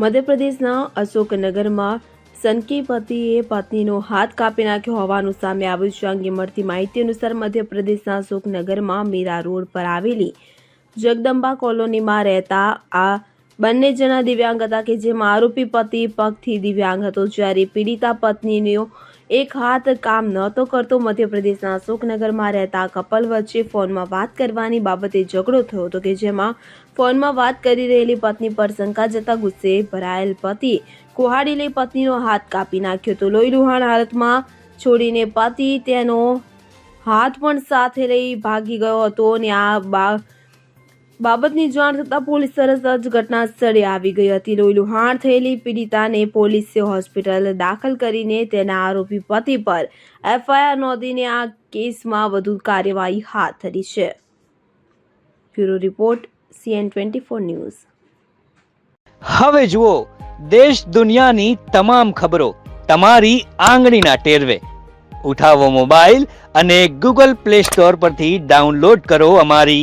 મધ્યપ્રદેશના અશોકનગરમાં સનકી પતિએ પત્નીનો હાથ કાપી નાખ્યો હોવાનું સામે આવ્યું છે. અંગે મળતી માહિતી અનુસાર મધ્યપ્રદેશના અશોકનગરમાં મીરા રોડ પર આવેલી જગદંબા કોલોનીમાં રહેતા આ બંને જણા દિવ્યાંગ હતા કે જેમાં આરોપી પતિ પગથી દિવ્યાંગ હતો. જ્યારે પીડિતા પત્નીનો એક હાથ કામ નહોતો કરતો મધ્યપ્રદેશના અશોકનગરમાં રહેતા કપલ વચ્ચે ફોનમાં વાત કરવાની બાબતે ઝઘડો થયો હતો કે જેમાં ફોનમાં વાત કરી રહેલી પત્ની પર શંકા જતા ગુસ્સે ભરાયેલ પતિ કુહાડી લઈ પત્નીનો હાથ કાપી નાખ્યો હતો. લોહી લુહાણ હાલતમાં છોડીને પતિ તેનો હાથ પણ સાથે લઈ ભાગી ગયો હતો અને આ બા બાબતની જાણ થતાં પોલીસ તરત જ ઘટના આવી ગઈ હતી. લોહી લુહાણ થયેલી પીડિતાને પોલીસે હોસ્પિટલ દાખલ કરીને તેના આરોપી પતિ પર એફઆઈઆર નોંધીને આ કેસમાં વધુ કાર્યવાહી હાથ ધરી છે. Bureau report, CN twenty four news. હવે જુઓ, દેશ દુનિયાની તમામ ખબરો તમારી આંગળીના ટેરવે. ઉઠાવો મોબાઈલ અને ગૂગલ પ્લે સ્ટોર પરથી ડાઉનલોડ કરો અમારી